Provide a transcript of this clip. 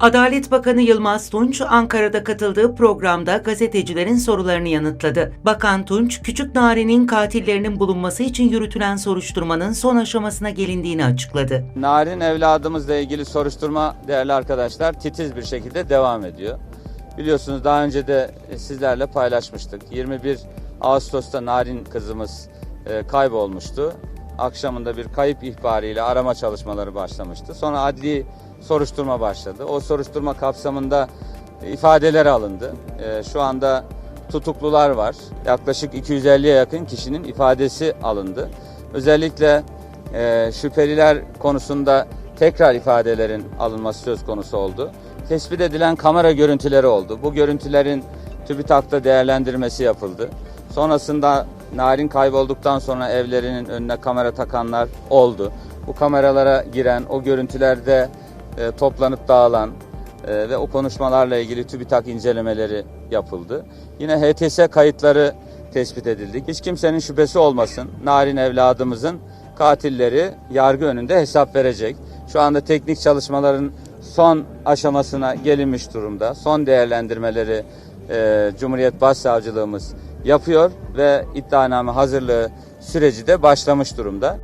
Adalet Bakanı Yılmaz Tunç, Ankara'da katıldığı programda gazetecilerin sorularını yanıtladı. Bakan Tunç, Küçük Nari'nin katillerinin bulunması için yürütülen soruşturmanın son aşamasına gelindiğini açıkladı. Narin evladımızla ilgili soruşturma değerli arkadaşlar titiz bir şekilde devam ediyor. Biliyorsunuz daha önce de sizlerle paylaşmıştık. 21 Ağustos'ta Narin kızımız e, kaybolmuştu. Akşamında bir kayıp ihbarıyla arama çalışmaları başlamıştı. Sonra adli soruşturma başladı. O soruşturma kapsamında ifadeler alındı. E, Şu anda tutuklular var. Yaklaşık 250'ye yakın kişinin ifadesi alındı. Özellikle e, şüpheliler konusunda tekrar ifadelerin alınması söz konusu oldu. Tespit edilen kamera görüntüleri oldu. Bu görüntülerin TÜBİTAK'ta değerlendirmesi yapıldı. Sonrasında Narin kaybolduktan sonra evlerinin önüne kamera takanlar oldu. Bu kameralara giren, o görüntülerde e, toplanıp dağılan e, ve o konuşmalarla ilgili TÜBİTAK incelemeleri yapıldı. Yine HTS kayıtları tespit edildi. Hiç kimsenin şüphesi olmasın. Narin evladımızın katilleri yargı önünde hesap verecek. Şu anda teknik çalışmaların son aşamasına gelinmiş durumda. Son değerlendirmeleri e, Cumhuriyet Başsavcılığımız yapıyor ve iddianame hazırlığı süreci de başlamış durumda.